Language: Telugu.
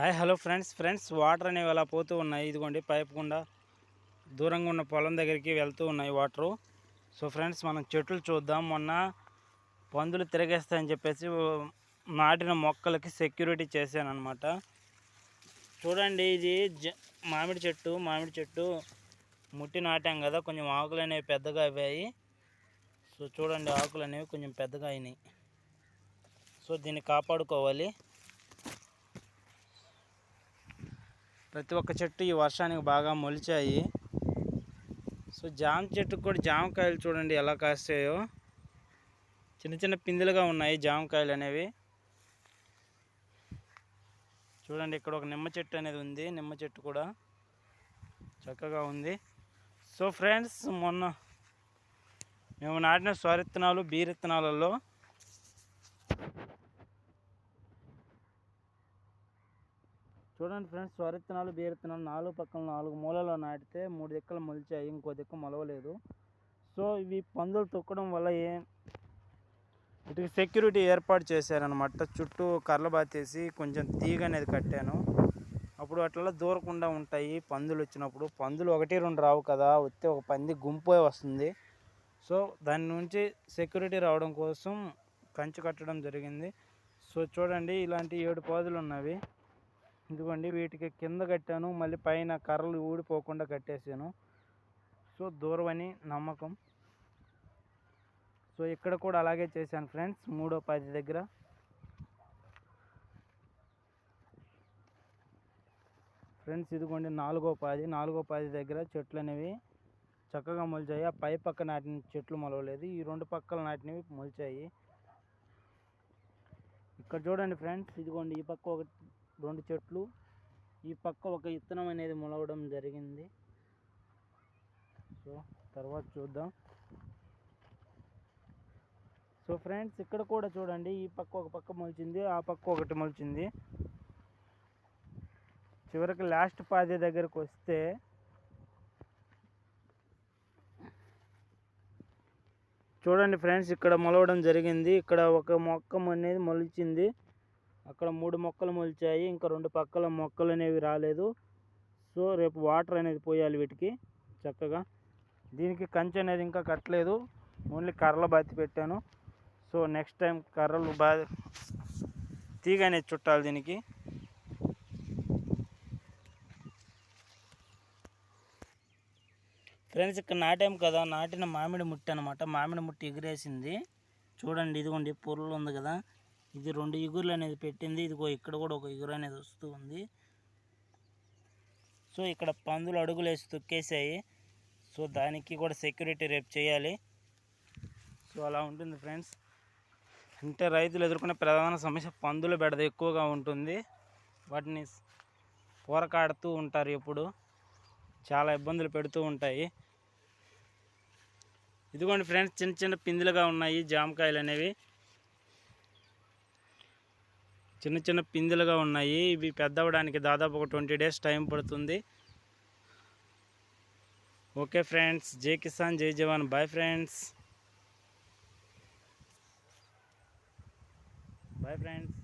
Hi hello friends. Friends water అనేవి అలా పోతూ ఉన్నాయి. ఇదిగోండి పైప్ గుండా దూరంగా ఉన్న పొలం దగ్గరికి వెళ్తూ ఉన్నాయి వాటరు. సో ఫ్రెండ్స్ మనం చెట్లు చూద్దాం. మొన్న పందులు తిరగేస్తాయని చెప్పేసి నాటిన మొక్కలకి సెక్యూరిటీ చేశానమాట చూడండి ఇది జ మామిడి చెట్టు మామిడి చెట్టు ముట్టి నాటాం కదా. కొంచెం ఆకులు అనేవి పెద్దగా అయ్యాయి. సో చూడండి ఆకులు అనేవి కొంచెం పెద్దగా అయినాయి. సో దీన్ని కాపాడుకోవాలి. ప్రతి ఒక్క చెట్టు ఈ వర్షానికి బాగా మొలిచాయి. సో జామ చెట్టుకు కూడా జామకాయలు చూడండి ఎలా కాస్తాయో. చిన్న చిన్న పిందులుగా ఉన్నాయి జామకాయలు అనేవి. చూడండి ఇక్కడ ఒక నిమ్మ చెట్టు అనేది ఉంది నిమ్మ చెట్టు కూడా చక్కగా ఉంది. సో ఫ్రెండ్స్ మొన్న మేము నాటిన స్వరిత్తనాలు బీరిత్తనాలలో చూడండి ఫ్రెండ్స్ స్వరిత్తనాలు బీరిత్తనాలు నాలుగు పక్కన నాలుగు మూలలో నాటితే మూడు దిక్కలు మొలిచాయి ఇంకో దిక్కు మొలవలేదు. సో ఇవి పందులు తొక్కడం వల్ల ఏ వీటికి సెక్యూరిటీ ఏర్పాటు చేశారనమాట చుట్టూ కర్రలు బాతేసి కొంచెం తీగ అనేది కట్టాను. అప్పుడు అట్లా దూరకుండా ఉంటాయి పందులు వచ్చినప్పుడు. పందులు ఒకటి రెండు రావు కదా వస్తే ఒక పంది గుంపు వస్తుంది. సో దాని నుంచి సెక్యూరిటీ రావడం కోసం కంచు కట్టడం జరిగింది. సో చూడండి ఇలాంటి ఏడు పాదులు ఉన్నవి. ఇదిగోండి వీటికి కింద కట్టాను. మళ్ళీ పైన కర్రలు ఊడిపోకుండా కట్టేసాను. సో దూరం అని నమ్మకం. సో ఇక్కడ కూడా అలాగే చేశాను ఫ్రెండ్స్. మూడో పది దగ్గర. ఫ్రెండ్స్ ఇదిగోండి నాలుగో పాది. నాలుగో పాది దగ్గర చెట్లు అనేవి చక్కగా మొలిచాయి. ఆ పై పక్క నాటిన చెట్లు మొలవలేదు. ఈ రెండు పక్కల నాటినవి మొలిచాయి. ఇక్కడ చూడండి ఫ్రెండ్స్ ఇదిగోండి ఈ పక్క ఒకటి రెండు చెట్లు. ఈ పక్క ఒక విత్తనం అనేది మొలవడం జరిగింది. సో తర్వాత చూద్దాం. సో ఫ్రెండ్స్ ఇక్కడ కూడా చూడండి. ఈ పక్క ఒక పక్క మొలిచింది ఆ పక్క ఒకటి మొలిచింది. చివరికి లాస్ట్ పాది దగ్గరకు వస్తే చూడండి ఫ్రెండ్స్ ఇక్కడ మొలవడం జరిగింది. ఇక్కడ ఒక మొక్క అనేది మొలిచింది. అక్కడ మూడు మొక్కలు మొలిచాయి ఇంకా రెండు పక్కల మొక్కలు అనేవి రాలేదు. సో రేపు వాటర్ అనేది పోయాలి వీటికి చక్కగా. దీనికి కంచె అనేది ఇంకా కట్టలేదు. ఓన్లీ కర్రలు బాతి పెట్టాను. సో నెక్స్ట్ టైం కర్రలు బా తీగ అనేది చుట్టాలి దీనికి. ఫ్రెండ్స్ ఇక్కడ నాటాం కదా నాటిన మామిడి ముట్టి అనమాట మామిడి ముట్టి ఎగిరేసింది. చూడండి ఇదిగోండి పొరలు ఉంది కదా. ఇది రెండు ఇగురులు అనేది పెట్టింది. ఇదిగో ఇక్కడ కూడా ఒక ఇగురు అనేది వస్తూ ఉంది. సో ఇక్కడ పందులు అడుగులు వేసి తొక్కేసాయి. సో దానికి కూడా సెక్యూరిటీ రేపు చేయాలి. సో అలా ఉంటుంది ఫ్రెండ్స్. అంటే రైతులు ఎదుర్కొనే ప్రధాన సమస్య పందుల బెడద ఎక్కువగా ఉంటుంది. వాటిని పోరకాడుతూ ఉంటారు ఎప్పుడు. చాలా ఇబ్బందులు పెడుతూ ఉంటాయి. ఇదిగోండి ఫ్రెండ్స్ చిన్న చిన్న పిందులుగా ఉన్నాయి జామకాయలు అనేవి. చిన్న చిన్న పిందులుగా ఉన్నాయి. ఇవి పెద్దవడానికి దాదాపు ఒక ట్వంటీ డేస్ టైం పడుతుంది. ఓకే ఫ్రెండ్స్ జై కిసాన్ జై జవాన్ బాయ్ ఫ్రెండ్స్. Bye friends.